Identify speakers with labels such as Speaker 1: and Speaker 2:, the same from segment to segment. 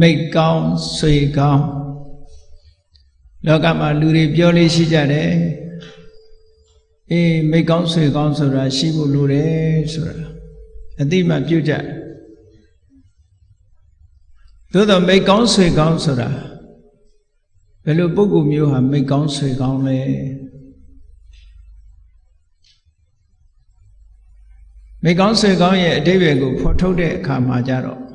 Speaker 1: မိတ်ကောင်းဆွေကောင်းလောကမှာလူတွေပြောလေးရှိကြတယ်အေးမိတ်ကောင်းဆွေကောင်းဆိုတာရှိဖို့လိုတယ်ဆိုတာအတိမပြုတ်ကြသို့တော့မိတ်ကောင်းဆွေကောင်းဆိုတာဘယ်လိုပုဂ္ဂိုလ်မျိုးဟာမိတ်ကောင်းဆွေကောင်းလဲမိကောင်းဆွေကောင်းရဲ့အတိပ္ပယ်ကိုဖော်ထုတ်တဲ့အခါမှာကြတော့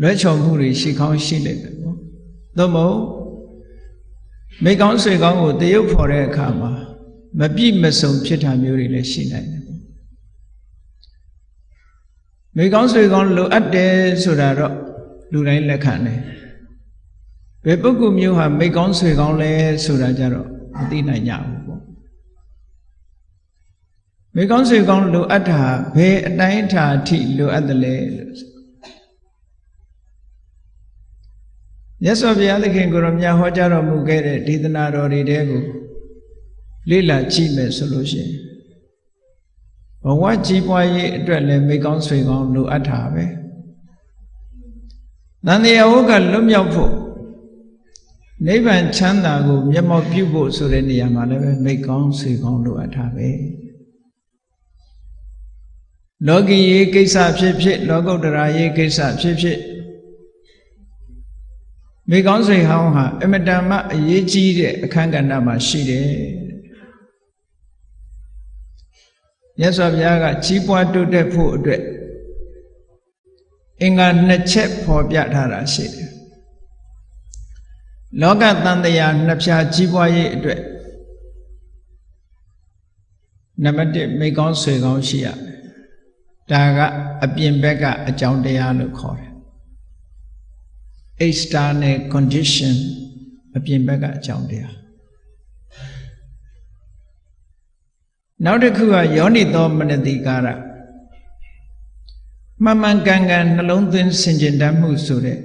Speaker 1: လွဲချော်မှုတွေရှိကောင်းရှိလိမ့်မယ်ပေါ့။သို့မဟုတ်မိကောင်းဆွေကောင်းကိုတရုပ်ဖော်တဲ့အခါမှာမပြည့်မစုံဖြစ်တာမျိုးတွေလည်းရှိနိုင်တယ်ပေါ့။မိကောင်းဆွေကောင်းလိုအပ်တယ်ဆိုတာတော့လူတိုင်းလက်ခံတယ်။ဘယ်ပုဂ္ဂိုလ်မျိုးဟာမိကောင်းဆွေကောင်းလဲဆိုတာကြတော့မသိနိုင်ကြဘူးပေါ့။မိကောင်းဆွေကောင်းလိုအပ်တာဘယ်အတိုင်းအတာအထိလိုအပ်တယ်လဲလို့ မြတ်စွာဘုရားသခင်ကိုရောမြတ်ဟောကြားတော်မူခဲ့တဲ့ဒေသနာတော်တွေတဲကိုလေ့လာကြည့်မယ်ဆိုလို့ရှိရင်ဘဝကြီးပွားရေးအတွက်လည်းမိကောင်းဆွေကောင်းလိုအပ်တာပဲ။တန်တရားဝကလွတ်မြောက်ဖို့နိဗ္ဗာန်ချမ်းသာကို မျက်မှောက်ပြုဖို့ဆိုတဲ့နေရာမှာလည်းပဲမိကောင်းဆွေကောင်းလိုအပ်တာပဲ။လောကီရေးကိစ္စဖြစ်ဖြစ်လောကုတ္တရာရေးကိစ္စဖြစ်ဖြစ် မိကောင်းစိတ်ဟောင်းဟာအမတန်မှအရေးကြီးတဲ့အခန်းကဏ္ဍမှာရှိတယ်မြတ်စွာဘုရားကကြီးပွားတိုးတက်ဖို့အတွက်အင်္ဂါနှစ်ချက်ဖော်ပြထားတာရှိတယ်လောကတန်တရားနှစ်ဖြာကြီးပွားရေးအတွက်နံပါတ်1မိကောင်းဆွေကောင်းရှိရမယ်ဒါကအပြင်ဘက်ကအကြောင်းတရားလို့ခေါ်တယ် external condition အပြင်ဘက်ကအကြောင်းတရားနောက်တစ်ခုကယောနိသောမနတိကာရမှန်မှန်ကန်ကန်နှလုံးသွင်းဆင်ခြင်တတ်မှုဆိုတဲ့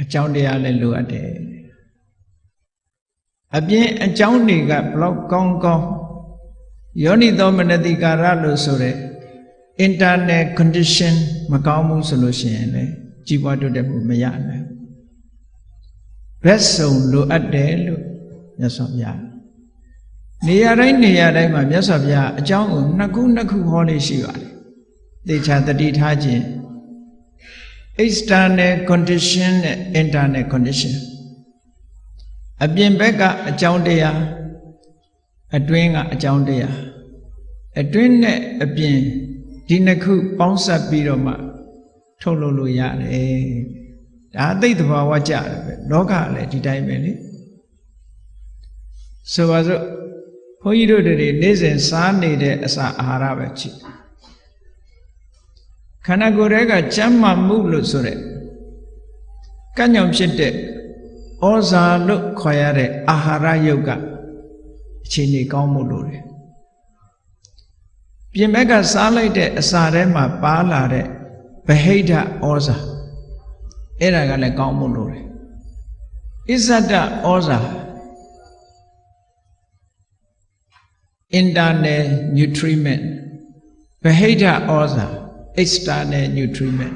Speaker 1: အကြောင်းတရားလည်းလိုအပ်တယ်အပြင်အကြောင်းတွေကဘလောက်ကောင်းကောင်းယောနိသောမနတိကာရလို့ဆိုတဲ့ internal condition မကောင်းဘူးဆိုလို့ရှိရင်လည်း ကြီးပွားတိုးတက်မှုမရနိုင်ဘက်စုံလိုအပ်တယ်လို့မြတ်စွာဘုရားနေရာတိုင်းနေရာတိုင်းမှာမြတ်စွာဘုရားအကြောင်းကိုနှစ်ခုနှစ်ခုဟောလေးရှိပါတယ်သေချာတတိထားခြင်း external condition နဲ့ internal condition အပြင်ဘက်ကအကြောင်းတရားအတွင်းကအကြောင်းတရားအတွင်းနဲ့အပြင်ဒီနှစ်ခုပေါင်းစပ်ပြီးတော့မှ ထုတ်လုပ်လို့ရတယ်ဒါအသိသဘာဝကြတယ်ပဲလောကလည်းဒီတိုင်းပဲလေဆိုပါစို့ဘုန်းကြီးတို့တွေနေ့စဉ်စားနေတဲ့အစာအာဟာရပဲကြည့်ခန္ဓာကိုယ်ရဲ့ကကျမ်းမာမှုလို့ဆိုတဲ့ကညောင်ဖြစ်တဲ့ဩဇာလို့ခေါ်ရတဲ့အာဟာရယုတ်ကအခြေအနေကောင်းမှုလို့တယ်ပြင်ဘက်ကစားလိုက်တဲ့အစာထဲမှာပါလာတဲ့ ဗဟိတဩဇာအဲ့ဒါကလည်းကောင်းမှုလို့တယ်အစ္ဆဒဩဇာ internal nutriment ဗဟိတဩဇာ external nutriment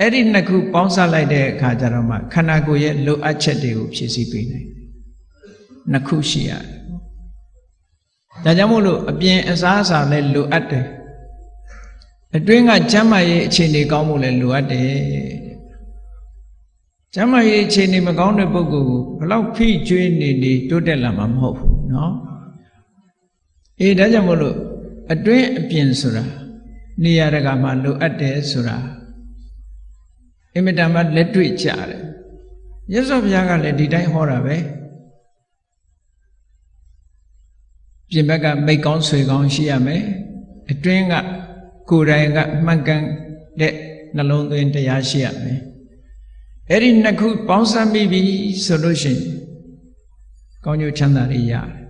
Speaker 1: အဲ့ဒီနှစ်ခုပေါင်းစပ်လိုက်တဲ့အခါကျတော့မှခန္ဓာကိုယ်ရဲ့လိုအပ်ချက်တွေကိုဖြည့်ဆည်းပေးနိုင်တယ်နှစ်ခုရှိရတယ်ဒါကြောင့်မို့လို့အပြင်အစားအစာလည်းလိုအပ်တယ် အတွင်းကကျမ်းမာရေးအခြေအနေကောင်းဖို့လည်းလိုအပ်တယ်ကျမ်းမာရေးအခြေအနေမကောင်းတဲ့ပုဂ္ဂိုလ်ကိုဘလောက်ဖိကျွေးနေနေတိုးတက်လာမှာမဟုတ်ဘူးเนาะအေးဒါကြောင့်မို့လို့အတွင်းအပြင်ဆိုတာနေရာတကာမှာလိုအပ်တယ်ဆိုတာအင်မတန်မှလက်တွေ့ကြတယ်မြတ်စွာဘုရားကလည်းဒီတိုင်းဟောတာပဲပြင်ဘက်ကမိတ်ကောင်းဆွေကောင်းရှိရမယ်အတွင်းက ကိုယ်တိုင်ကမှန်ကန်တဲ့နှလုံးသွင်းတရားရှိရမယ်အဲ့ဒီနှစ်ခုပေါင်းစပ်မိပြီဆိုလို့ရှိရင်ကောင်းကျိုးချမ်းသာတွေရတယ်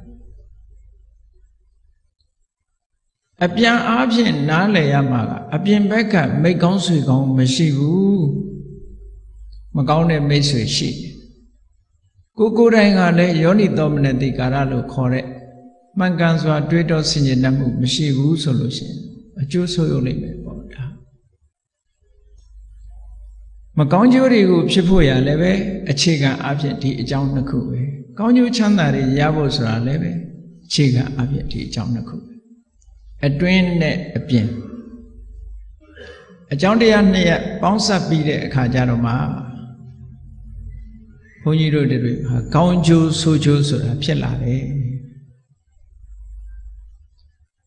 Speaker 1: အပြန်အားဖြင့်နားလည်ရမှာကအပြင်ဘက်ကမိတ်ကောင်းဆွေကောင်းမရှိဘူးမကောင်းတဲ့မိတ်ဆွေရှိကိုကိုယ်တိုင်ကလည်းယောနိသောမနတိကာရလို့ခေါ်တဲ့မှန်ကန်စွာ တွေးတောဆင်ခြင်တတ်မှုမရှိဘူးဆိုလို့ရှိရင် အကျိုးဆိုးရုံလိမ့်မယ်ပေါ့ဒါမကောင်းကျိုးတွေကိုဖြစ်ဖို့ရလည်းပဲအခြေခံအဖြစ်ဒီအကြောင်းနှစ်ခုပဲကောင်းကျိုးချမ်းသာတွေရဖို့ဆိုတာလည်းပဲအခြေခံအဖြစ်ဒီအကြောင်းနှစ်ခုပဲအတွင်းနဲ့အပြင်အကြောင်းတရားနှစ်ရပ်ပေါင်းစပ်ပြီးတဲ့အခါကျတော့မှဘုန်းကြီးတို့တွေဟာကောင်းကျိုးဆိုးကျိုးဆိုတာဖြစ်လာတယ်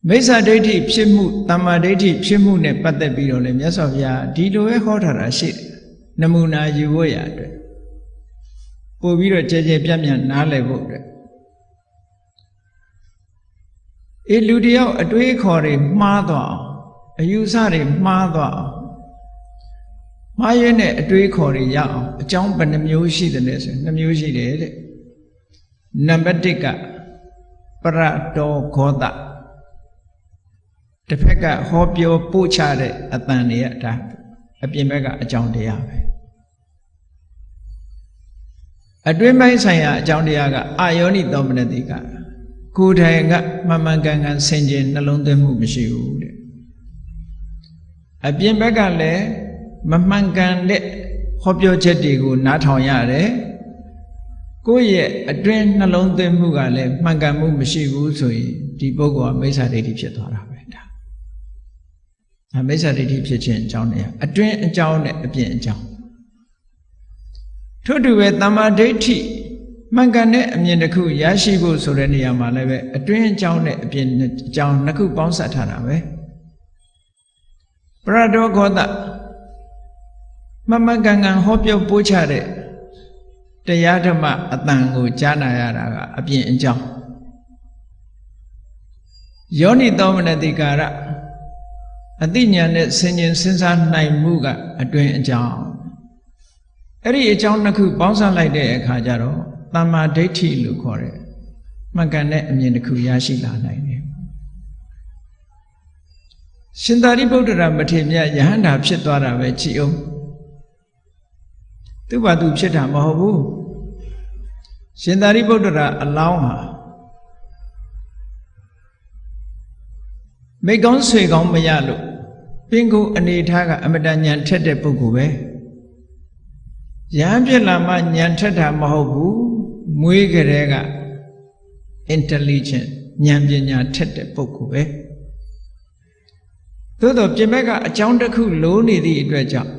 Speaker 1: မိစ္ဆာဒိဋ္ဌိဖြစ်မှုတမ္မာဒိဋ္ဌိဖြစ်မှုနဲ့ပတ်သက်ပြီးတော့လေမြတ်စွာဘုရားဒီလိုပဲဟောထားတာရှိတယ်နမူနာယူဖို့ရအတွက်ပို့ပြီးတော့ကြဲကြဲပြန့်ပြန့်နားလည်ဖို့အတွက်အေးလူတယောက်အတွေးခေါ်တွေမှားသွားအောင်အယူဆတွေမှားသွားအောင်မှားရင်းနဲ့အတွေးခေါ်တွေရအောင်အကြောင်းဘယ်နှမျိုးရှိတယ်လဲဆိုရင်နှမျိုးရှိတယ်တဲ့နံပါတ်1ကပရတောဂောတ တစ်ဖက်ကဟောပြောပို့ချတဲ့အတန်တွေကဒါအပြင်ဘက်ကအကြောင်းတရားပဲအတွင်းပိုင်းဆိုင်ရာအကြောင်းတရားကအာယောနိသောမနတိကကိုယ်တိုင်ကမမှန်ကန်ကန်ဆင်ခြင်နှလုံးသွင်းမှုမရှိဘူးတဲ့အပြင်ဘက်ကလည်းမမှန်ကန်တဲ့ဟောပြောချက်တွေကိုနားထောင်ရတယ်ကိုယ့်ရဲ့အတွင်းနှလုံးသွင်းမှုကလည်းမှန်ကန်မှုမရှိဘူးဆိုရင်ဒီပုဂ္ဂိုလ်ကမိစ္ဆာဒိဋ္ဌိဖြစ်သွားတာပဲဒါဒါ မိစ္ဆာဒိဋ္ဌိဖြစ်ခြင်းအကြောင်းတရားအတွင်းအကြောင်းနဲ့အပြင်အကြောင်းထို့တူပဲတမ္မာဒိဋ္ဌိမှန်ကန်တဲ့အမြင်တစ်ခုရရှိဖို့ဆိုတဲ့နေရာမှာလည်းပဲအတွင်းအကြောင်းနဲ့အပြင်အကြောင်းနှစ်ခုပေါင်းစပ်ထားတာပဲပရဒောဂောတမမကန်ကန်ဟောပြောပို့ချတဲ့တရားဓမ္မအတန်ကိုကြားနာရတာကအပြင်အကြောင်းယောနိသောမနတိကာရ အတိညာနဲ့ဆင်ញင်စဉ်းစားနိုင်မှုကအတွင်အကြောင်းအဲ့ဒီအကြောင်းနှစ်ခုပေါင်းစပ်လိုက်တဲ့အခါကျတော့တမ္မာဒိဋ္ဌိလို့ခေါ်တဲ့မှန်ကန်တဲ့အမြင်တစ်ခုရရှိလာနိုင်တယ်ရှင်သာရိပုတ္တရာမထေရမြတ်ယဟန္တာဖြစ်သွားတာပဲကြည်အောင်သူ့ဘာသူဖြစ်တာမဟုတ်ဘူးရှင်သာရိပုတ္တရာအလောင်းဟာမိကောင်းဆွေကောင်းမရလို့ ပင်ကိုအနေထားကအမတန်ညံထက်တဲ့ပုဂ္ဂိုလ်ပဲရဟန်းဖြစ်လာမှညံထက်တာမဟုတ်ဘူးမွေးကြတဲ့က intelligent ဉာဏ်ပညာထက်တဲ့ပုဂ္ဂိုလ်ပဲသို့တော့ပြင်ဘက်ကအကြောင်းတစ်ခုလိုနေသည့်အတွက်ကြောင့်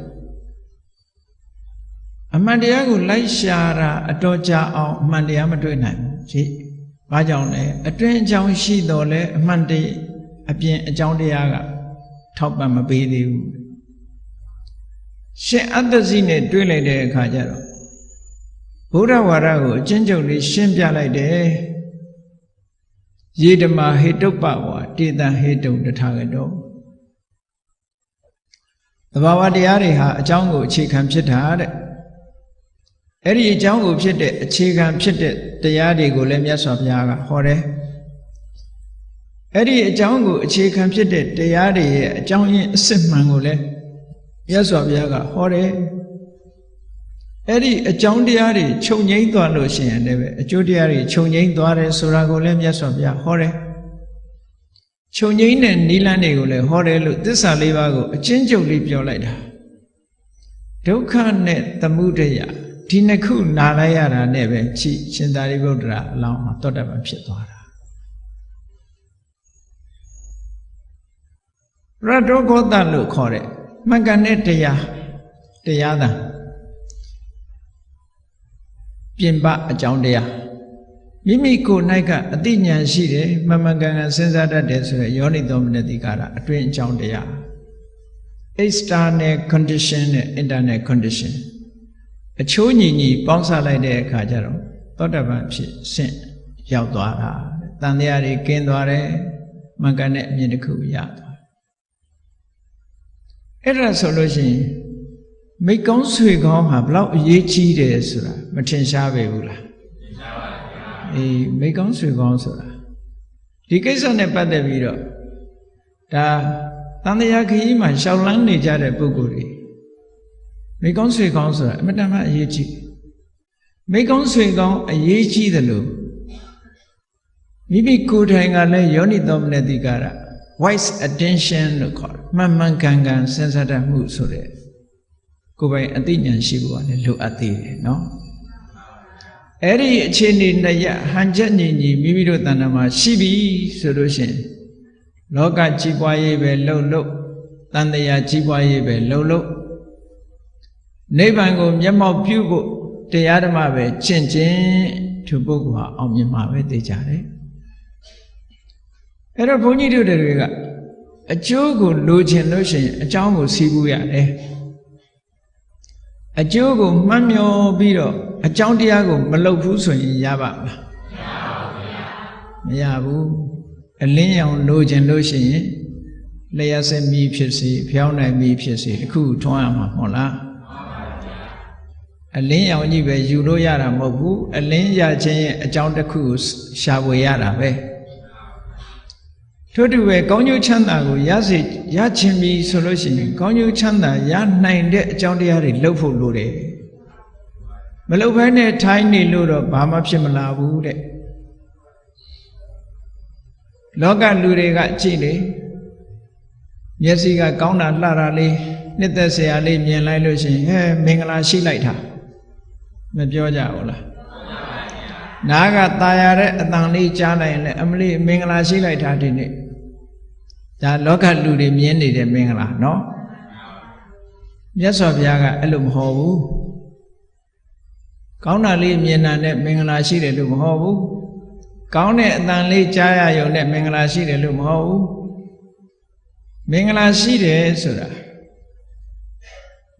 Speaker 1: အမှန်တရားကိုလိုက်ရှာတာအတော်ကြာအောင်အမှန်တရားမတွေ့နိုင်ဘူးကြည့်။ဘာကြောင့်လဲအတွင်းအကြောင်းရှိတော်လဲအမှန်တည်းအပြင်အကြောင်းတရားက ထောက်ပံ့မပေးသေးဘူး။ရှင်အတ္တစီနဲ့တွေ့လိုက်တဲ့အခါကျတော့ဘုရားဝါဒကိုအချင်းချုပ်လေးရှင်းပြလိုက်တယ်။ယေဓမာဟေတုပ္ပဝါတေတံဟေတုံတထာဂတောသဘာဝတရားတွေဟာအကြောင်းကိုအခြေခံဖြစ်တာတဲ့အဲ့ဒီအကြောင်းကိုဖြစ်တဲ့အခြေခံဖြစ်တဲ့တရားတွေကိုလည်းမြတ်စွာဘုရားကဟောတယ် အဲ့ဒီအကြောင်းကိုအခြေခံဖြစ်တဲ့တရားတွေရဲ့အကြောင်းရင်းအစစ်မှန်ကိုလည်းမြတ်စွာဘုရားကဟောတယ်အဲ့ဒီအကြောင်းတရားတွေခြုံငိမ့်သွားလို့ရှိရင်လည်းအကျိုးတရားတွေခြုံငိမ့်သွားတယ်ဆိုတာကိုလည်းမြတ်စွာဘုရားဟောတယ်ခြုံငိမ့်တဲ့နိလန်းတွေကိုလည်းဟောတယ်လို့သစ္စာလေးပါးကိုအချင်းချုပ်လေးပြောလိုက်တာဒုက္ခနဲ့သမုဒယဒီနှစ်ခုနာလိုက်ရတာနဲ့ပဲချိရှင်သာရိပုတ္တရာအလောင်းမှာတောတပံဖြစ်သွားတာ ရတောဂောတလို့ခေါ်တဲ့မှန်ကန်တဲ့တရားတရားသာပြင်ပအကြောင်းတရားမိမိကိုယ်၌ကအတိညာရှိတယ်မမှန်ကန်ကန်စဉ်းစားတတ်တယ်ဆိုရယ်ယောနိသောမနတိကာရအတွင်းအကြောင်းတရား external condition နဲ့ internal condition အချိုးညီညီပေါင်းစပ်လိုက်တဲ့အခါကျတော့သောတပန်ဖြစ်ဆင့်ရောက်သွားတာတန်တရားတွေကင်းသွားတယ်မှန်ကန်တဲ့အမြင်တစ်ခုရသွား အဲ့ဒါဆိုလို့ရှိရင်မိကောင်းဆွေကောင်းဟာဘလောက်အရေးကြီးတယ်ဆိုတာမထင်ရှားပေဘူးလားထင်ရှားပါဗျာအေးမိကောင်းဆွေကောင်းဆိုတာဒီကိစ္စနဲ့ပတ်သက်ပြီးတော့ဒါတန်တရားခရီးမှာရှောက်လန်းနေကြတဲ့ပုဂ္ဂိုလ်တွေမိကောင်းဆွေကောင်းဆိုတာအမတန်မှအရေးကြီးမိကောင်းဆွေကောင်းအရေးကြီးတယ်လို့မိမိကိုယ်တိုင်ကလည်းယောနိသောမနတိကာရ wise attention လို့ခေါ်တယ်မှန်မှန်ကန်ကန်စဉ်းစားတတ်မှုဆိုတဲ့ကိုယ်ပိုင်အသိဉာဏ်ရှိဖို့ကလည်းလိုအပ်သေးတယ်နော်အဲ့ဒီအခြေအနေနဲ့ရဟန်ချက်ညီညီမိမိတို့တဏ္ဍာမှာရှိပြီဆိုလို့ရှိရင်လောကကြီးပွားရေးပဲလှုပ်လှုပ်တန်တရားကြီးပွားရေးပဲလှုပ်လှုပ်နိဗ္ဗာန်ကိုမျက်မှောက်ပြုဖို့တရားဓမ္မပဲကျင့်ခြင်းသူပုဂ္ဂိုလ်ဟာအောင်မြင်မှာပဲသိကြတယ် အဲ့တော့ဘုန်းကြီးတို့တွေကအကျိုးကိုလိုချင်လို့ရှိရင်အကြောင်းကိုစီးပူးရတယ်အကျိုးကိုမှတ်မျောပြီးတော့အကြောင်းတရားကိုမလုပ်ဘူးဆိုရင်ရပါမလားမရဘူးအလင်းရောင်လိုချင်လို့ရှိရင်လျှက်စက်မီဖြစ်စေဖျောင်းနိုင်မီဖြစ်စေတခုထွန်းရမှာမဟုတ်လားအလင်းရောင်ကြီးပဲယူလို့ရတာမဟုတ်ဘူးအလင်းရခြင်းရဲ့အကြောင်းတစ်ခုကိုရှာဖွေရတာပဲ ထို့တူပဲကောင်းကျိုးချမ်းသာကိုရစေရခြင်းပြီဆိုလို့ရှိရင်ကောင်းကျိုးချမ်းသာရနိုင်တဲ့အကြောင်းတရားတွေလုပ်ဖို့လိုတယ်မလုပ်ဘဲနဲ့ထိုင်းနေလို့တော့ဘာမှဖြစ်မလာဘူးတဲ့လောကလူတွေကကြည့်လေမျက်စိကကောင်းတာလှတာလေးနှစ်သက်စရာလေးမြင်လိုက်လို့ရှိရင်ဟဲမင်္ဂလာရှိလိုက်တာမပြောကြဘူးလားနားကตายရတဲ့အတန်လေးကြားလိုက်ရင်လည်းအမလေးမင်္ဂလာရှိလိုက်တာဒီနေ့ ဒါလောကလူတွေမြင်နေတဲ့မင်္ဂလာနော်မြတ်စွာဘုရားကအဲ့လိုမဟောဘူးကောင်းတာလေးမြင်တာနဲ့မင်္ဂလာရှိတယ်လို့မဟုတ်ဘူးကောင်းတဲ့အတန်လေးကြားရရုံနဲ့မင်္ဂလာရှိတယ်လို့မဟုတ်ဘူးမင်္ဂလာရှိတယ်ဆိုတာ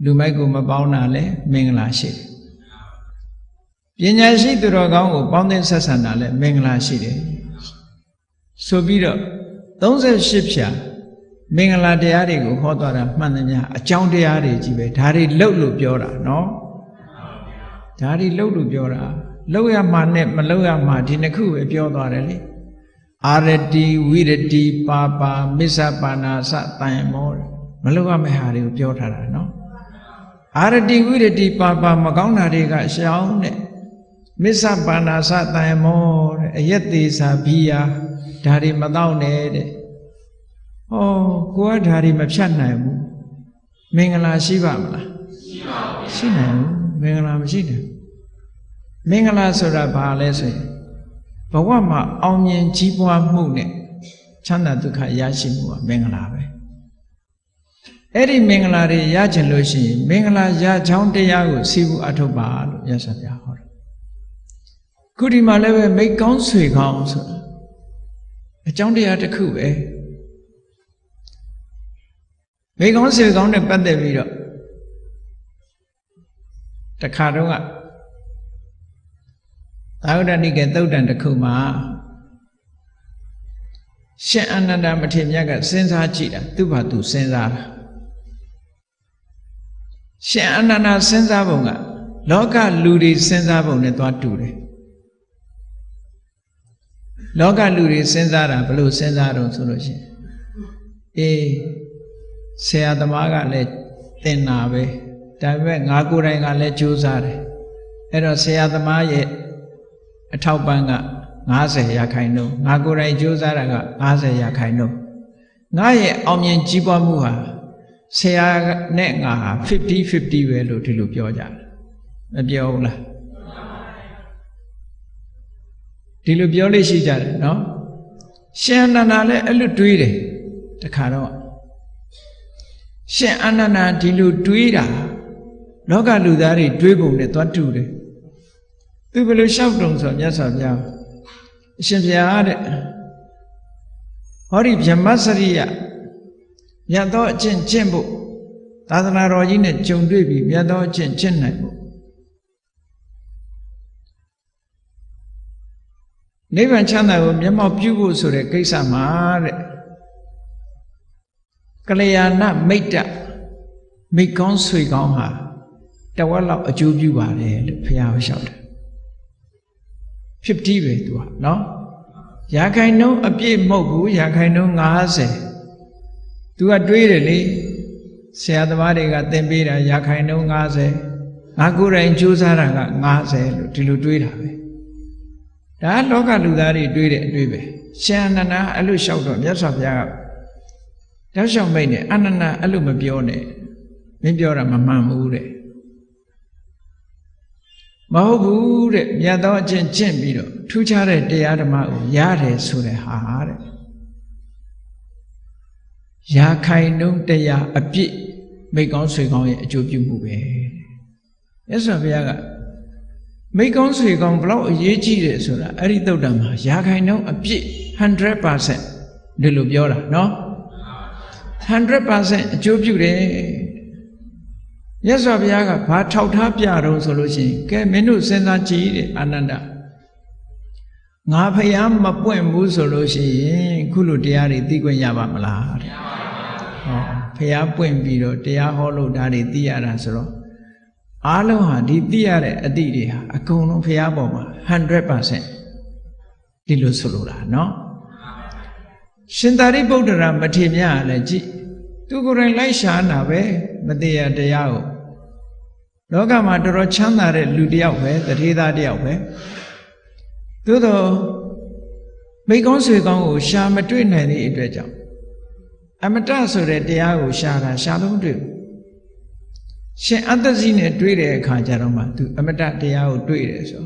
Speaker 1: လူမိုက်ကိုမပေါင်းတာလဲမင်္ဂလာရှိတယ်ပညာရှိသူတော်ကောင်းကိုပေါင်းသင်းဆက်ဆံတာလဲမင်္ဂလာရှိတယ်ဆိုပြီးတော့ 38ဖြာမင်္ဂလာတရားတွေကိုဟောသွားတာမှန်သမျှအကြောင်းတရားတွေကြီးပဲဒါတွေလှုပ်လို့ပြောတာနော်ဒါတွေလှုပ်လို့ပြောတာလှုပ်ရမှာနဲ့မလှုပ်ရမှာဒီနှစ်ခုပဲပြောသွားတယ်လေအာရတိဝိရတိပါပါမစ္ဆပါဏာစတန်မောမလှုပ်ရမယ့်ဟာတွေကိုပြောထားတာနော်အာရတိဝိရတိပါပါမကောင်းတာတွေကရှောင်းတဲ့မစ္ဆပါဏာစတန်မောတဲ့အယက်သေးစာဘီယာ ဒါတွေမတော့နဲ့တဲ့ဟောကိုကဒါတွေမဖြတ်နိုင်ဘူးမင်္ဂလာရှိပါမလားရှိပါဘူးရှိနိုင်ဘူးမင်္ဂလာမရှိနိုင်မင်္ဂလာဆိုတာဘာလဲဆိုရင်ဘဝမှာအောင်မြင်ကြီးပွားမှုနဲ့ချမ်းသာဒုက္ခရရှိမှုကမင်္ဂလာပဲအဲ့ဒီမင်္ဂလာတွေရချင်လို့ရှိရင်မင်္ဂလာရချောင်းတရားကိုစီးဖို့အထုတ်ပါလို့ရသော်ပြဟောတယ်ခုဒီမှာလည်းပဲမိကောင်းဆွေကောင်းဆိုတာ အကြောင်းတရားတစ်ခုပဲမိကောင်းဆွေကောင်းနဲ့ပတ်သက်ပြီးတော့တခါတော့ကသာဝတ္တနိကေသုတ်တန်တစ်ခုမှာရှင်အနန္ဒမထေရမြတ်ကစဉ်းစားကြည့်တာသူ့ဘာသူစဉ်းစားတာရှင်အနန္ဒစဉ်းစားပုံကလောကလူတွေစဉ်းစားပုံနဲ့သွားတူတယ် လောကလူတွေစဉ်းစားတာဘလို့စဉ်းစားတော့ဆိုလို့ရှိရင်အေးဆရာသမားကလည်းသင်တာပဲဒါပေမဲ့ငါကိုယ်တိုင်ကလည်းကြိုးစားတယ်အဲ့တော့ဆရာသမားရဲ့အထောက်ပံ့က90ရာခိုင်နှုန်းငါကိုယ်တိုင်ကြိုးစားတာက90ရာခိုင်နှုန်းငါရဲ့အောင်မြင်ကြီးပွားမှုဟာဆရာနဲ့ငါဟာ50 50ပဲလို့ဒီလိုပြောကြတယ်မပြောဘူးလား ဒီလိုပြောလို့ရှိကြတယ်နော်ရှင်အနန္ဒာလည်းအဲ့လိုတွေးတယ်တခါတော့ရှင်အနန္ဒာဒီလိုတွေးတာလောကလူသားတွေတွေးပုံနဲ့သွားတူတယ်သူဘယ်လိုလျှောက်တုံဆိုမြတ်စွာဘုရားအရှင်ဘုရားတဲ့ဟောဒီဗြဟ္မစရိယမြတ်သောအကျင့်ကျင့်ဖို့သာသနာတော်ကြီးနဲ့ကြုံတွေ့ပြီးမြတ်သောအကျင့်ကျင့်နိုင်ဖို့ နိဗ္ဗာန်ချမ်းသာကိုမျက်မှောက်ပြုဖို့ဆိုတဲ့ကိစ္စမှာတဲ့ကလျာဏမိတ်တမိတ်ကောင်းဆွေကောင်းဟာတဝက်လောက်အကျိုးပြုပါတယ်လို့ဘုရားဟောလျှောက်တယ်50ပဲသူကနော်ရာခိုင်နှုန်းအပြည့်မဟုတ်ဘူးရာခိုင်နှုန်း90သူကတွေးတယ်လေဆရာသမားတွေကသင်ပေးတာရာခိုင်နှုန်း90ငါကိုယ်တိုင်ကြိုးစားတာက90လို့ဒီလိုတွေးတာပဲ ဒါလောကလူသားတွေတွေးတဲ့အတွေးပဲရှင်အနန္ဒအဲ့လိုလျှောက်တော့မြတ်စွာဘုရားကတောက်လျှောက်မိတ်နဲ့အနန္ဒအဲ့လိုမပြောနဲ့မင်းပြောတာမမှန်ဘူးတဲ့မဟုတ်ဘူးတဲ့မြတ်သောအကျင့်ကျင့်ပြီးတော့ထူးခြားတဲ့တရားဓမ္မကိုရတယ်ဆိုတဲ့ဟာတဲ့ရာခိုင်နှုန်းတရားအပြည့်မိကောင်းဆွေကောင်းရဲ့အကျိုးပြုမှုပဲမြတ်စွာဘုရားက မိကောင်းဆွေကောင်းဘလောက်အရေးကြီးတယ်ဆိုတာအဲ့ဒီတုတ်တံမှာရာခိုင်နှုန်းအပြည့်100%ဒီလိုပြောတာနော်100%အကျိုးပြုတယ်မြတ်စွာဘုရားကဘာထောက်ထားပြတော့ဆိုလို့ရှိရင်ကဲမင်းတို့စဉ်းစားကြည့်တဲ့အာနန္ဒငါဖယားမပွင့်ဘူးဆိုလို့ရှိရင်ခုလိုတရားတွေသိခွင့်ရပါမလားတဲ့ဟောဖယားပွင့်ပြီးတော့တရားဟောလို့ဒါတွေသိရတာဆိုတော့ အားလုံးဟာဒီသိရတဲ့အသည့်တွေဟာအကုန်လုံးဖယားပေါ်မှာ100%ဒီလိုဆိုလိုတာเนาะရှင်သာရိပုတ္တရာမထေမြတ်ကလည်းကြည့်သူကိုယ်တိုင်လိုက်ရှာနာပဲမတရားတရားကိုလောကမှာတော်တော်ချမ်းသာတဲ့လူတစ်ယောက်ပဲတထေသားတစ်ယောက်ပဲသို့တော့မိကောင်းဆွေကောင်းကိုရှာမတွေ့နိုင်တဲ့အတွက်ကြောင့်အမတဆိုတဲ့တရားကိုရှာတာရှာလို့မတွေ့ဘူး ရှင်အတ္တစီနဲ့တွေ့တဲ့အခါကျတော့မှသူအမတတရားကိုတွေ့တယ်ဆို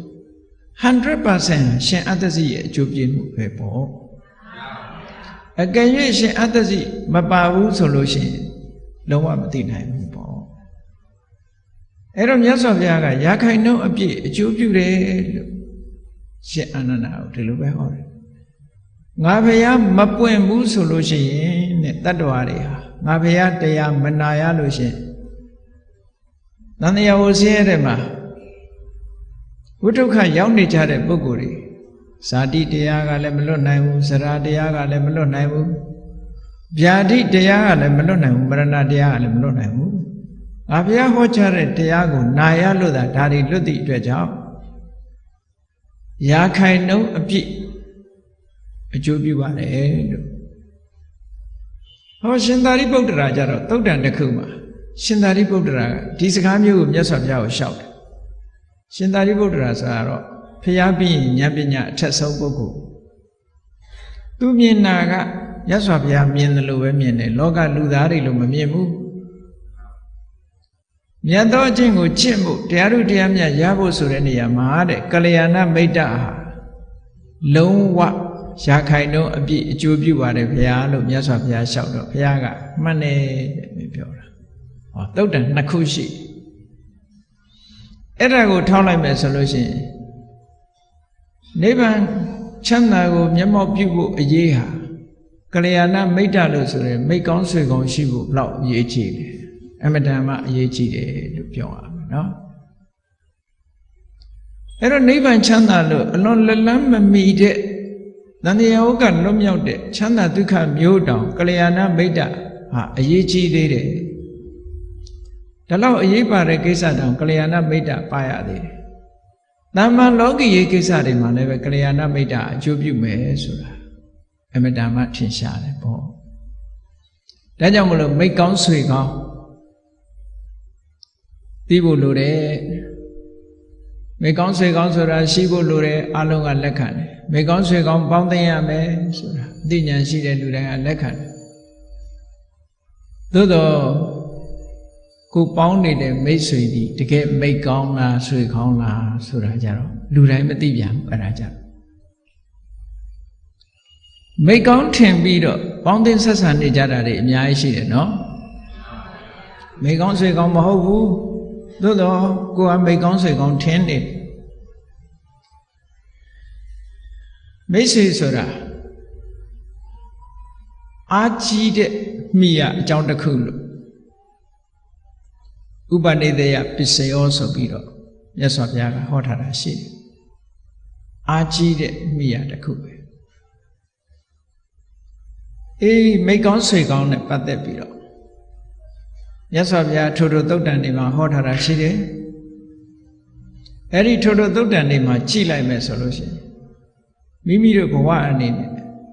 Speaker 1: 100%ရှင်အတ္တစီရဲ့အကျိုးပြည့်မှုပဲပေါ့အကယ်၍ရှင်အတ္တစီမပါဘူးဆိုလို့ရှိရင်လုံးဝမသိနိုင်ဘူးပေါ့အဲ့တော့မြတ်စွာဘုရားကရာခိုင်နှုန်းအပြည့်အကျိုးပြုတယ်လို့ရှင်အာနန္ဒာကိုဒီလိုပဲဟောတယ်ငါဘုရားမပွင့်ဘူးဆိုလို့ရှိရင်တဲ့တတ္တဝါတွေဟာငါဘုရားတရားမနာရလို့ရှိရင် သံဃာဝဆင်းရဲတဲ့မှာဝိတုခရောက်နေကြတဲ့ပုဂ္ဂိုလ်တွေဇာတိတရားကလည်းမလွတ်နိုင်ဘူးစရာတရားကလည်းမလွတ်နိုင်ဘူးဗျာတိတရားကလည်းမလွတ်နိုင်ဘူးမရဏတရားကလည်းမလွတ်နိုင်ဘူးငါဘုရားဟောကြားတဲ့တရားကိုနာရလို့သာဒါတွေလွတ်သည့်အတွက်ကြောင့်ရာခိုင်နှုန်းအပြည့်အကျိုးပြုပါတယ်လို့ဟောရှင်သာရိပုတ္တရာကြတော့တုတ်တန်တစ်ခုမှာ ရှင်သာရိပုတ္တရာကဒီစကားမျိုးကိုမြတ်စွာဘုရားကိုရှောက်တယ်ရှင်သာရိပုတ္တရာဆိုတာတော့ဖျားပြီးဉာဏ်ပညာအထက်ဆုံးပုဂ္ဂိုလ်သူမြင်တာကမြတ်စွာဘုရားမြင်တယ်လို့ပဲမြင်တယ်လောကလူသားတွေလို့မမြင်ဘူးမြတ်သောအကျင့်ကိုကျင့်ဖို့တရားတို့တရားမြတ်ရဖို့ဆိုတဲ့နေရာမှာတဲ့ကလျာဏမိတ်တဟာလုံးဝရာခိုင်နှုန်းအပြည့်အကျိုးပြုပါတယ်ဘုရားလို့မြတ်စွာဘုရားလျှောက်တော့ဘုရားကမှတ်နေတယ်ပြောတာ ဟောတုတ်တန်နှစ်ခုရှိအဲ့ဒါကိုထောင်းလိုက်မယ်ဆိုလို့ရှိရင်နိဗ္ဗာန်ချမ်းသာကို မျက်မှောက်ပြုဖို့အရေးဟာကလျာဏမိတ်တလို့ဆိုရင်မိတ်ကောင်းဆွေကောင်းရှိဖို့ဘလောက်အရေးကြီးတယ်အမတန်မှအရေးကြီးတယ်လို့ပြောရမယ်နော်အဲ့တော့နိဗ္ဗာန်ချမ်းသာလို့အလွန်လက်လန်းမမီတဲ့တန်တရားဟုတ်ကလွတ်မြောက်တဲ့ချမ်းသာဒုက္ခမျိုးတောင်ကလျာဏမိတ်တဟာအရေးကြီးသေးတယ် ဒါလောက်အရေးပါတဲ့ကိစ္စတောင်ကလျာဏမိတ်တပါရသေးတယ်တမ္မာလောကီရေးကိစ္စတွေမှာလည်းပဲကလျာဏမိတ်တအကျိုးပြုမယ်ဆိုတာအမတန်မှထင်ရှားတယ်ပေါ့ဒါကြောင့်မလို့မိတ်ကောင်းဆွေကောင်းသိဖို့လိုတယ်မိကောင်းဆွေကောင်းဆိုတာရှိဖို့လိုတယ်အလုံးကလက်ခံတယ်မိကောင်းဆွေကောင်းပေါင်းသိရမယ်ဆိုတာအသိဉာဏ်ရှိတဲ့လူတိုင်းကလက်ခံတယ်သို့တော့ ကိုပေါင်းနေတဲ့မိတ်ဆွေဒီတကယ်မိတ်ကောင်းလားဆွေကောင်းလားဆိုတာကြတော့လူတိုင်းမသိပြန်ဘူးအဲ့ဒါကြမိတ်ကောင်းထင်ပြီးတော့ပေါင်းသင်းဆက်ဆံနေကြတာတွေအများကြီးရှိတယ်နော်မိတ်ကောင်းဆွေကောင်းမဟုတ်ဘူးသို့တော့ကိုကမိတ်ကောင်းဆွေကောင်းထင်နေမိတ်ဆွေဆိုတာအာကြီးတဲ့မိရအကြောင်းတစ်ခုလို့ ဥပနိဒေယပစ္စယောဆိုပြီးတော့မြတ်စွာဘုရားကဟောထားတာရှိတယ်အာကြီးတဲ့မိရတစ်ခုပဲအေးမိကောင်းဆွေကောင်းနဲ့ပတ်သက်ပြီးတော့မြတ်စွာဘုရားထိုထိုသုတ်တန်တွေမှာဟောထားတာရှိတယ်အဲ့ဒီထိုထိုသုတ်တန်တွေမှာကြည်လိုက်မယ်ဆိုလို့ရှိရင်မိမိတို့ဘဝအနေနဲ့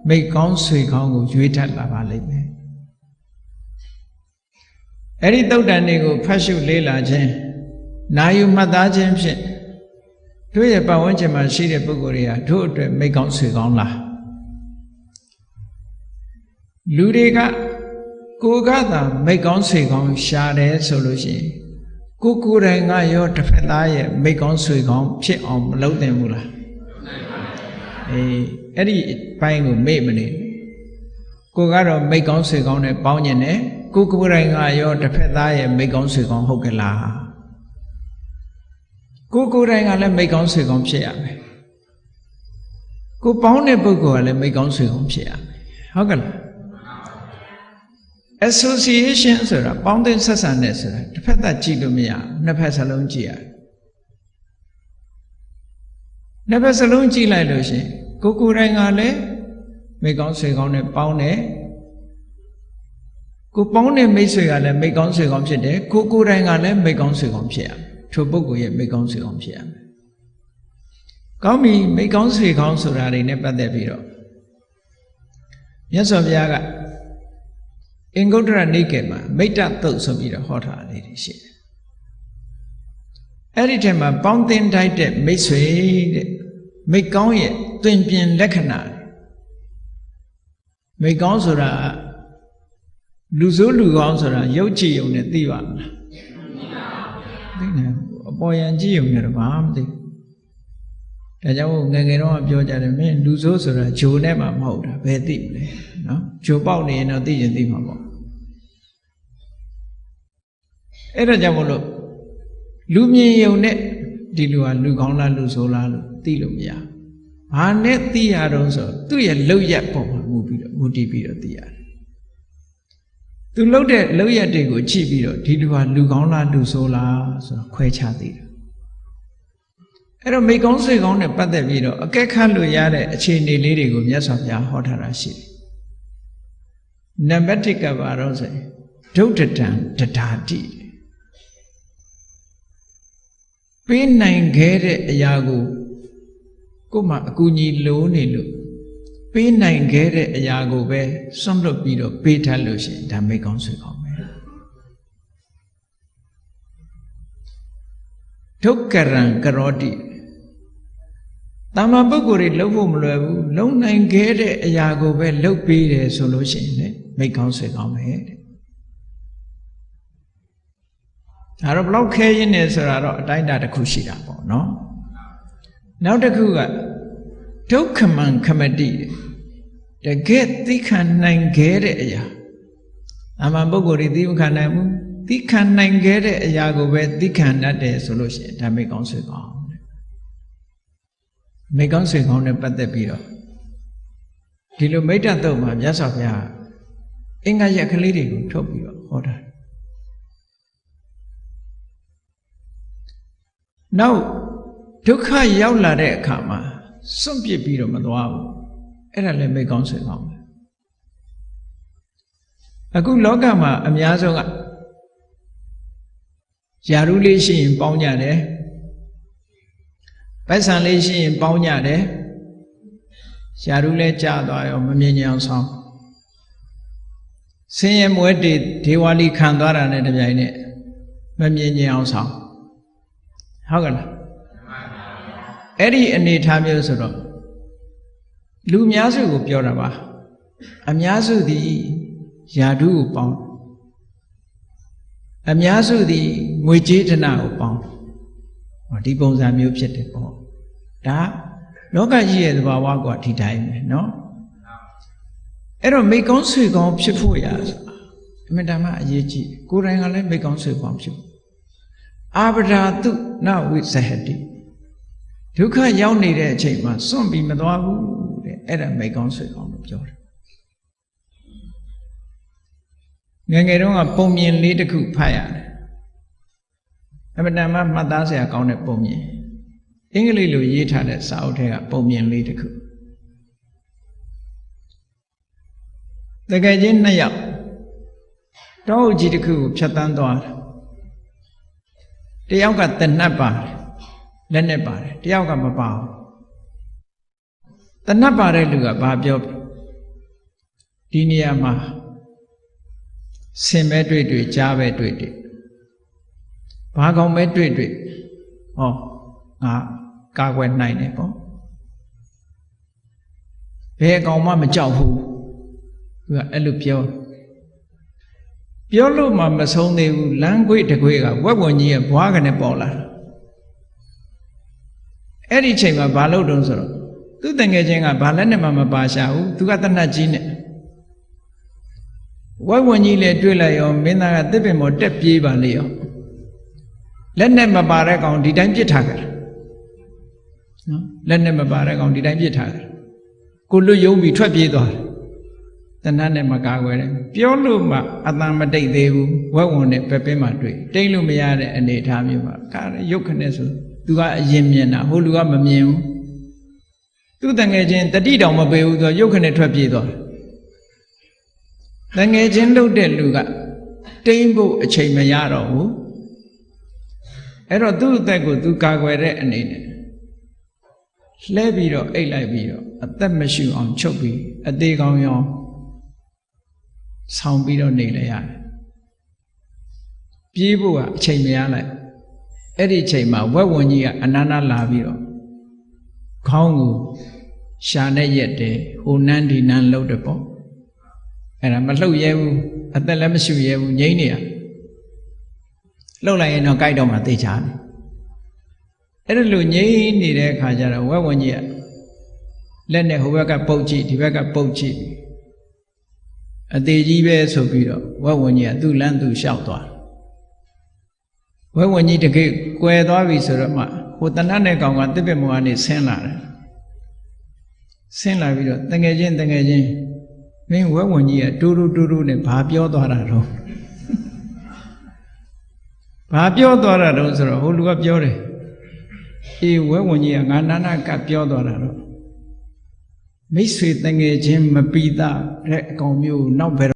Speaker 1: မိကောင်းဆွေကောင်းကိုရွေးထပ်လာပါလိမ့်မယ် အဲ့ဒီသုတ်တန်တွေကိုဖတ်ရှုလေးလာခြင်းနာယူမှတ်သားခြင်းဖြင့်တို့ရဲ့ပတ်ဝန်းကျင်မှာရှိတဲ့ပုဂ္ဂိုလ်တွေကတို့အတွက်မိကောင်းဆွေကောင်းလားလူတွေကကိုကသာမိတ်ကောင်းဆွေကောင်းရှာတယ်ဆိုလို့ရှိရင်ကိုကိုယ်တိုင်ကရောတစ်ဖက်သားရဲ့မိတ်ကောင်းဆွေကောင်းဖြစ်အောင်မလုပ်သင့်ဘူးလားအေးအဲ့ဒီဘိုင်းကိုမေ့မနေကိုကတော့မိတ်ကောင်းဆွေကောင်းနဲ့ပေါင်းကျင်တယ် ကိုကိုယ်တိုင်ကရောတစ်ဖက်သားရဲ့မိတ်ကောင်းဆွေကောင်းဟုတ်ကလားကိုကိုယ်တိုင်ကလည်းမိတ်ကောင်းဆွေကောင်းဖြစ်ရမယ်ကိုပေါင်းတဲ့ပုဂ္ဂိုလ်ကလည်းမိတ်ကောင်းဆွေကောင်းဖြစ်ရမယ်ဟုတ်ကလား association ဆိုတာပေါင်းတဲ့ဆက်ဆံတဲ့ဆိုတာတစ်ဖက်သက်ကြည့်လို့မရဘူးနှစ်ဖက်စလုံးကြည့်ရတယ်နှစ်ဖက်စလုံးကြည့်လိုက်လို့ရှိရင်ကိုကိုယ်တိုင်ကလည်းမိကောင်းဆွေကောင်းနဲ့ပေါင်းတယ် ကိုပေါင်းတဲ့မိတ်ဆွေကလည်းမိကောင်းဆွေကောင်းဖြစ်တယ်ကိုကိုယ်တိုင်ကလည်းမိကောင်းဆွေကောင်းဖြစ်ရမယ်ထိုပုဂ္ဂိုလ်ရဲ့မိကောင်းဆွေကောင်းဖြစ်ရမယ်ကောင်းပြီမိကောင်းဆွေကောင်းဆိုတာတွေနဲ့ပတ်သက်ပြီးတော့မြတ်စွာဘုရားကအင်္ဂုတ္တရနိကေမှာမိတ္တသုတ်ဆိုပြီးတော့ဟောထားလေးတွေရှိတယ်အဲ့ဒီထဲမှာပေါင်းတင်တိုက်တဲ့မိတ်ဆွေတဲ့မိကောင်းရဲ့တွင်ပြင်လက္ခဏာမိကောင်းဆိုတာ လူဆိုးလူကောင်းဆိုတာရုပ်ကြည့်ုံနဲ့သိပါမလားသိနေအပေါ်ယံကြည့်ုံနဲ့တော့ဘာမှမသိဒါကြောင့်ငယ်ငယ်တော့ပြောကြတယ်မင်းလူဆိုးဆိုတာဂျိုနဲ့မှမဟုတ်တာဘယ်သိမလဲနော်ဂျိုပေါက်နေရင်တော့သိရင်သိမှာပေါ့အဲ့ဒါကြောင့်မလို့လူမြင်ယုံနဲ့ဒီလူဟာလူကောင်းလားလူဆိုးလားလို့သိလို့မရဘာနဲ့သိရတော့ဆိုသူ့ရဲ့လောက်ရက်ပုံမှာမူပြီးတော့မူတည်ပြီးတော့သိရတယ် သူလှုပ်တဲ့လောက်ရက်တွေကိုကြည့်ပြီးတော့ဒီလူဟာလူကောင်းလားလူဆိုးလားဆိုတော့ခွဲခြားသိတယ်အဲ့တော့မိကောင်းဆွေကောင်းနဲ့ပတ်သက်ပြီးတော့အကဲခတ်လို့ရတဲ့အခြေအနေလေးတွေကိုမြတ်စွာဘုရားဟောထားတာရှိတယ်နံပါတ်1ကပါတော့ဆိုဒုဋ္ဌတံတဒါတိပေးနိုင်ခဲ့တဲ့အရာကိုကို့မှာအကူအညီလိုနေလို့ ပေးနိုင်ခဲ့တဲ့အရာကိုပဲစွန့်လွတ်ပြီးတော့ပေးထားလို့ရှိရင်ဒါမိကောင်းဆွေကောင်းပဲဒုက္ကရံကရောတိတာမန်ပုဂ္ဂိုလ်တွေလှုပ်ဖို့မလွယ်ဘူးလုံနိုင်ခဲ့တဲ့အရာကိုပဲလှုပ်ပေးတယ်ဆိုလို့ရှိရင်လေမိကောင်းဆွေကောင်းပဲတဲ့ဒါတော့ဘလောက်ခဲရင်းနေဆိုတာတော့အတိုင်းအတာတစ်ခုရှိတာပေါ့နော်နောက်တစ်ခုက ဒုက္ခမံခမတိတကယ်သိခံနိုင်ခဲ့တဲ့အရာအမှန်ပုဂ္ဂိုလ်တွေသိမခံနိုင်ဘူးသိခံနိုင်ခဲ့တဲ့အရာကိုပဲသိခံတတ်တယ်ဆိုလို့ရှိရင်ဒါမိကောင်းဆွေကောင်းမိကောင်းဆွေကောင်းနဲ့ပတ်သက်ပြီးတော့ဒီလိုမိတ္တတုတ်မှာမြတ်စွာဘုရားအင်္ဂါရက်ကလေးတွေကိုထုတ်ပြီးတော့ဟောတာနောက်ဒုက္ခရောက်လာတဲ့အခါမှာ စွန့်ပစ်ပြီးတော့မသွားဘူးအဲ့ဒါလည်းမိကောင်းဆွေကောင်းပဲအခုလောကမှာအများဆုံးကယာရုလေးရှိရင်ပေါင်းကြတယ်ပိုက်ဆံလေးရှိရင်ပေါင်းကြတယ်ယာရုလည်းကြာသွားရောမမြင်ကြအောင်ဆောင်ဆင်းရဲမွဲတေဒေဝလီခံသွားတာနဲ့တပြိုင်နက်မမြင်ကြအောင်ဆောင်ဟုတ်ကလား အဲ့ဒီအနေထားမျိုးဆိုတော့လူများစုကိုပြောတာပါအများစုသည်ယာဓုကိုပေါင်းအများစုသည်ငွေကြေးဒနာကိုပေါင်းဒီပုံစံမျိုးဖြစ်တယ်ပေါ့ဒါလောကကြီးရဲ့သဘာဝကဒီတိုင်းပဲเนาะအဲ့တော့မိကောင်းဆွေကောင်းဖြစ်ဖို့ရဆိုတာအမြဲတမ်းအရေးကြီးကိုယ်တိုင်ကလည်းမိကောင်းဆွေကောင်းဖြစ်အာဗဒာတုနဝိဇဟတိ ဒုက္ခရောက်နေတဲ့အချိန်မှာစွန့်ပြီးမသွားဘူးတဲ့အဲ့ဒါမိကောင်းဆွေကောင်းလို့ပြောတယ်ငယ်ငယ်တုန်းကပုံမြင်လေးတစ်ခုဖတ်ရတယ်အမှန်တမ်းမှတ်သားစရာကောင်းတဲ့ပုံမြင်အင်္ဂလိပ်လိုရေးထားတဲ့စာအုပ်ထဲကပုံမြင်လေးတစ်ခုတကယ်ချင်းနှစ်ယောက်တောအုပ်ကြီးတစ်ခုကိုဖြတ်တန်းသွားတယ်တယောက်ကတနတ်ပါတယ် လက်နဲ့ပါတယ်တယောက်ကမပါဘူးတနတ်ပါတဲ့လူကဘာပြောဒီနေရာမှာဆင်ပဲတွေ့တွေ့ကြားပဲတွေ့တွေ့ဘာကောင်ပဲတွေ့တွေ့ဟောငါကာကွယ်နိုင်တယ်ပေါ့ဘယ်ကောင်မှမကြောက်ဘူးသူကအဲ့လိုပြောပြောလို့မှမဆုံးသေးဘူးလမ်းခွေတခွေကဝက်ဝင်ကြီးရဲ့ဘွားကနေပေါ်လာတာ အဲ့ဒီချိန်မှာဘာလို့တုံးဆိုတော့သူ့တငယ်ချင်းကဘာလက်နဲ့မှမပါရှာဘူးသူကတနတ်ကြီးနဲ့ဝက်ဝင်ကြီးလည်းတွေ့လိုက်ရောမင်းသားကတစ်ပင်ပေါ်တက်ပြေးပါလေရောလက်နဲ့မပါတဲ့ကောင်ဒီတိုင်းပြစ်ထားကြတယ်နော်လက်နဲ့မပါတဲ့ကောင်ဒီတိုင်းပြစ်ထားကြတယ်ကိုလွတ်ယုံပြီးထွက်ပြေးသွားတယ်တဏှတ်နဲ့မကာကွယ်တယ်ပြောလို့မှအတန်မတိတ်သေးဘူးဝက်ဝင်နဲ့ပဲပင်းမှတွေ့တိတ်လို့မရတဲ့အနေအထားမျိုးပါကာရုပ်ခနဲ့ဆို သူကအရင်မြင်တာဟိုလူကမမြင်ဘူးသူတငယ်ချင်းတတိတောင်မပေးဘူးသူကရုပ်ခနဲ့ထွက်ပြေးသွားတယ်တငယ်ချင်းလှုပ်တဲ့လူကတိမ့်ဖို့အချိန်မရတော့ဘူးအဲ့တော့သူ့အသက်ကိုသူကာကွယ်တဲ့အနေနဲ့လှဲပြီးတော့အိတ်လိုက်ပြီးတော့အသက်မရှိအောင်ချုပ်ပြီးအသေးကောင်းရောင်းဆောင်းပြီးတော့နေလဲရတယ်ပြေးဖို့ကအချိန်မရလိုက် အဲ့ဒီအချိန်မှာဝက်ဝင်ကြီးကအနန္နာလာပြီးတော့ခေါင်းကိုရှာနဲ့ရက်တယ်ဟိုနန်းဒီနန်းလှုပ်တယ်ပေါ့အဲ့ဒါမလှုပ်ရဲဘူးအသက်လည်းမရှိရဲဘူးငိမ့်နေရလှုပ်လိုက်ရင်တော့ကြိုက်တော့မှသိချတယ်အဲ့ဒါလိုငိမ့်နေတဲ့အခါကျတော့ဝက်ဝင်ကြီးကလက်နဲ့ဟိုဘက်ကပုတ်ကြည့်ဒီဘက်ကပုတ်ကြည့်အသေးကြီးပဲဆိုပြီးတော့ဝက်ဝင်ကြီးကသူ့လမ်းသူလျှောက်သွားဝက် ဝင်ကြီးတကယ်ကွယ်သွားပြီဆိုတော့မှဟိုတဏှတ်နဲ့ကောင်ကတစ်ပင်မောကနေဆင်းလာတယ်ဆင်းလာပြီးတော့တငယ်ချင်းတငယ်ချင်းမင်းဝက်ဝင်ကြီးကတူတူတူတူနဲ့ဘာပြောသွားတာတော့ဘာပြောသွားတာတော့ဆိုတော့ဟိုလူကပြောတယ်အေးဝဲဝင်ကြီးကငါနာနာကပြောသွားတာတော့မိတ်ဆွေတငယ်ချင်းမပီတာတဲ့အကောင်မျိုးနောက်ဘယ်